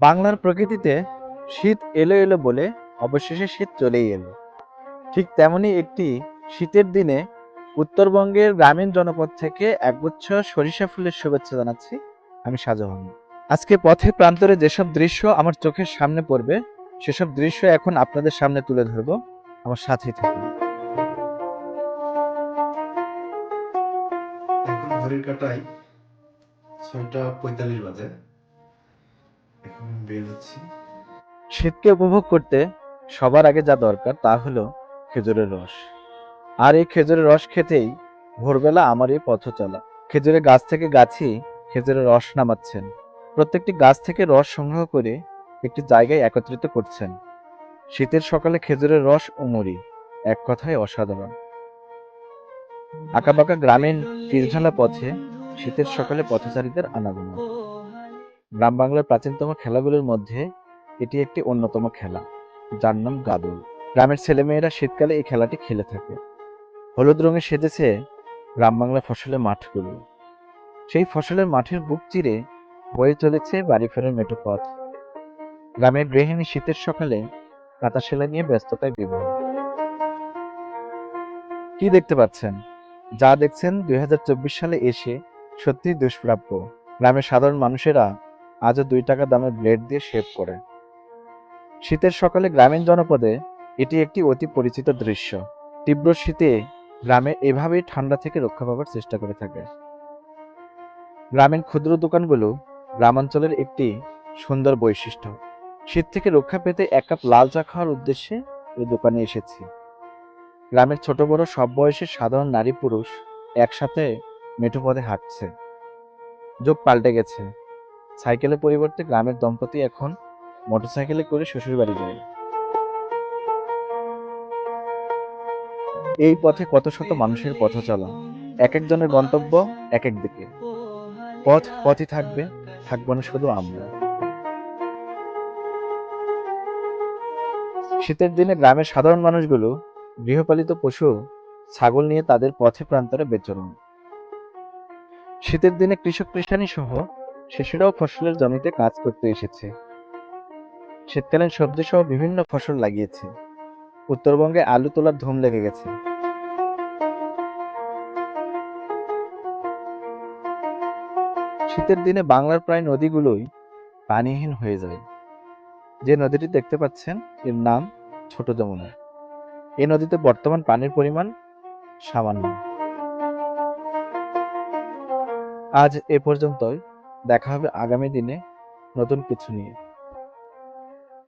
বাংলার প্রকৃতিতে শীত এলো এলো বলে অবশেষে শীত চলেই এলো। ঠিক তেমনি একটি শীতের দিনে উত্তরবঙ্গের গ্রামীণ জনপদ থেকে একগুচ্ছ সরিষা ফুলের শুভেচ্ছা জানাচ্ছি আমি শাহজাহান আজকে পথে প্রান্তরে যেসব দৃশ্য আমার চোখের সামনে পড়বে, সেসব দৃশ্য এখন আপনাদের সামনে তুলে ধরবো। আমার সাথেই থাকুন। ঘড়ির কাটাই ছয়টা পঁয়তাল্লিশ বাজে। শীতকে উপভোগ করতে সবার আগে যা দরকার তা হলো খেজুরের রস। আর এই খেজুরের রস খেতেই ভোরবেলা আমার এই পথ চলা। খেজুরের গাছ থেকে গাছই খেজুরের রস নামাচ্ছেন। প্রত্যেকটি গাছ থেকে রস সংগ্রহ করে একটি জায়গায় একত্রিত করছেন। শীতের সকালে খেজুরের রস উমরি, এক কথায় অসাধারণ। আঁকাবাঁকা গ্রামীণ পিচঢালা পথে শীতের সকালে পথচারীদের আনাগোনা। গ্রাম বাংলার প্রাচীনতম খেলাগুলোর মধ্যে এটি একটি অন্যতম খেলা, যার নাম গাদুল। গ্রামের ছেলেমেয়েরা শীতকালে এই খেলাটি খেলে থাকে। হলুদ রঙে সেজেছে গ্রাম বাংলা ফসলের মাঠগুলো। সেই ফসলের মাঠের বুক চিরে বয়ে চলেছে বাড়ি ফেরার মেঠো পথ গ্রামের গৃহিণী শীতের সকালে কাঁথা সেলাই নিয়ে ব্যস্ততায় বিভোর। কি দেখতে পাচ্ছেন? যা দেখছেন দুই হাজার চব্বিশ সালে এসে সত্যি দুষ্প্রাপ্য। গ্রামের সাধারণ মানুষেরা আজও দুই টাকা দামের ব্লেড দিয়ে শেভ করে। শীতের সকালে গ্রামীণ জনপদে এটি একটি অতি পরিচিত দৃশ্য। তীব্র শীতে গ্রামে এভাবেই ঠান্ডা থেকে রক্ষা পাবার চেষ্টা করে থাকে। গ্রামীণ ক্ষুদ্র দোকানগুলো গ্রামাঞ্চলের একটি সুন্দর বৈশিষ্ট্য। শীত থেকে রক্ষা পেতে এক কাপ লাল চা খাওয়ার উদ্দেশ্যে এই দোকানে এসেছি। গ্রামের ছোট বড় সব বয়সের সাধারণ নারী পুরুষ একসাথে মেঠো পথে হাঁটছে। যুগ পাল্টে গেছে। সাইকেলের পরিবর্তে গ্রামের দম্পতি এখন মোটরসাইকেলে করে শ্বশুর বাড়ি যায় এই পথে কত শত মানুষের পথ চলা। এক একজনের গন্তব্য এক এক দিকে। পথ পথই থাকবে, থাকব না শুধু আমরা। শীতের দিনে গ্রামের সাধারণ মানুষগুলো, গৃহপালিত পশু ছাগল নিয়ে তাদের পথে প্রান্তরে বেচরণ শীতের দিনে কৃষক কৃষানি সহ শিশুরাও ফসলের জমিতে কাজ করতে এসেছে। শীতকালীন সবজি সহ বিভিন্ন ফসল লাগিয়েছে। উত্তরবঙ্গে আলু তোলার ধুম লেগে গেছে। শীতের দিনে বাংলার প্রায় নদীগুলোই পানিহীন হয়ে যায়। যে নদীটি দেখতে পাচ্ছেন, এর নাম ছোট যমুনা। এই নদীতে বর্তমান পানির পরিমাণ সামান্য। আজ এ পর্যন্তই। দেখা হবে আগামী দিনে নতুন কিছু নিয়ে।